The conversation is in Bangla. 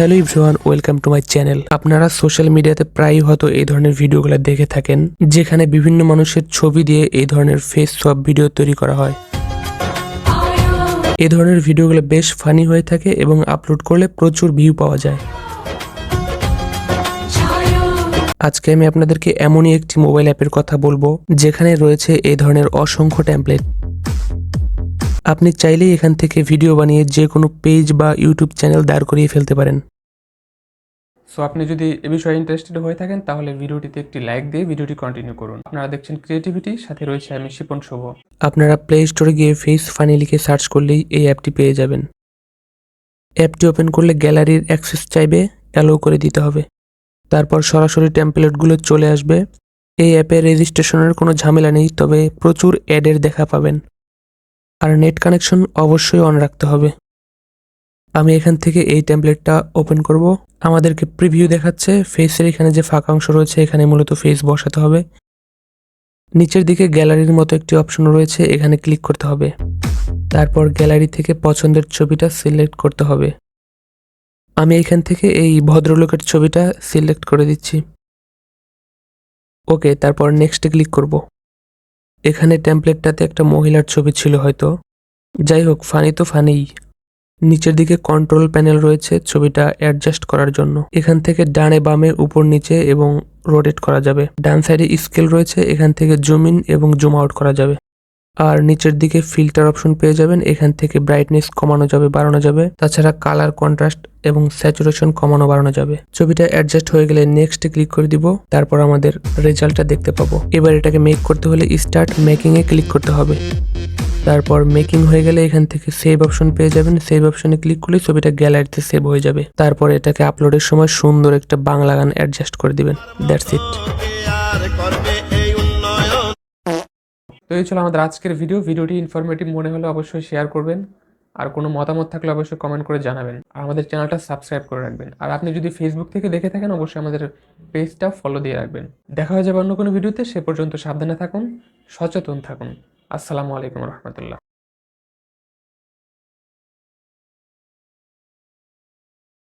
Hello everyone welcome to my channel. আপনারা সোশ্যাল মিডিয়াতে প্রায়ই হয়তো এই ধরনের ভিডিওগুলো দেখে থাকেন, যেখানে বিভিন্ন মানুষের ছবি দিয়ে এই ধরনের ফেস সব ভিডিও তৈরি করা হয়। এই ধরনের ভিডিওগুলো বেশ ফানি হয়ে থাকে এবং আপলোড করলে প্রচুর ভিউ পাওয়া যায়। আজকে আমি আপনাদেরকে এমনই একটি মোবাইল অ্যাপের কথা বলব, যেখানে রয়েছে এই ধরনের অসংখ্য ট্যাম্পলেট আপনি চাইলেই এখান থেকে ভিডিও বানিয়ে যে কোনো পেজ বা ইউটিউব চ্যানেল দাঁড় করিয়ে ফেলতে পারেন। সো আপনি যদি এ বিষয়ে ইন্টারেস্টেড হয়ে থাকেন তাহলে ভিডিওটিতে একটি লাইক দিয়ে ভিডিওটি কন্টিনিউ করুন। আপনারা দেখছেন ক্রিয়েটিভিটি সাথে রয়েছে আমি শিপন শুভ। আপনারা প্লে স্টোরে গিয়ে ফেস ফানি লিখে সার্চ করলেই এই অ্যাপটি পেয়ে যাবেন। অ্যাপটি ওপেন করলে গ্যালারির অ্যাক্সেস চাইবে অ্যালো করে দিতে হবে। তারপর সরাসরি টেমপ্লেটগুলো চলে আসবে। এই অ্যাপে রেজিস্ট্রেশনের কোনো ঝামেলা নেই তবে প্রচুর অ্যাডের দেখা পাবেন। আর নেট কানেকশন অবশ্যই অন রাখতে হবে। আমি এখান থেকে এই টেমপ্লেটটা ওপেন করব। আমাদেরকে প্রিভিউ দেখাচ্ছে। ফেসের এখানে যে ফাঁকা অংশ রয়েছে, এখানে মূলত ফেস বসাতে হবে। নিচের দিকে গ্যালারির মতো একটি অপশন রয়েছে, এখানে ক্লিক করতে হবে। তারপর গ্যালারি থেকে পছন্দের ছবিটা সিলেক্ট করতে হবে। আমি এখান থেকে এই ভদ্রলোকের ছবিটা সিলেক্ট করে দিচ্ছি। ওকে, তারপর নেক্সটে ক্লিক করব। এখানে ট্যাম্পলেটটাতে একটা মহিলার ছবি ছিল হয়তো। যাই হোক ফানি তো ফানিই নিচের দিকে কন্ট্রোল প্যানেল রয়েছে ছবিটা অ্যাডজাস্ট করার জন্য। এখান থেকে ডানে বামে উপর নিচে এবং রোটেট করা যাবে। ডান সাইডে স্কেল রয়েছে, এখান থেকে জুম ইন এবং জুম আউট করা যাবে। আর নিচের দিকে ফিল্টার অপশন পেয়ে যাবেন। এখান থেকে ব্রাইটনেস কমানো যাবে, বাড়ানো যাবে। তাছাড়া কালার কন্ট্রাস্ট এবং স্যাচুরেশন কমানো, বাড়ানো যাবে। ছবিটা অ্যাডজাস্ট হয়ে গেলে নেক্সট ক্লিক করে দিব। তারপর আমাদের রেজাল্টটা দেখতে পাবো। এবার এটাকে মেক করতে হলে স্টার্ট মেকিং এ ক্লিক করতে হবে। তারপর মেকিং হয়ে গেলে এখান থেকে সেভ অপশন পেয়ে যাবেন। সেভ অপশনে ক্লিক করলে ছবিটা গ্যালারিতে সেভ হয়ে যাবে। তারপর এটাকে আপলোডের সময় সুন্দর একটা বাংলা গান অ্যাডজাস্ট করে দিবেন। দ্যাটস ইট তো এই ছিল আমাদের আজকের ভিডিও ভিডিওটি ইনফরমেটিভ মনে হলে অবশ্যই শেয়ার করবেন। আর কোনো মতামত থাকলে অবশ্যই কমেন্ট করে জানাবেন। আর আমাদের চ্যানেলটা সাবস্ক্রাইব করে রাখবেন। আর আপনি যদি ফেসবুক থেকে দেখে থাকেন, অবশ্যই আমাদের পেজটা ফলো দিয়ে রাখবেন। দেখা হয়ে যাবে অন্য কোনো ভিডিওতে সে পর্যন্ত সাবধানে থাকুন, সচেতন থাকুন। আসসালামু আলাইকুম রহমতুল্লাহ।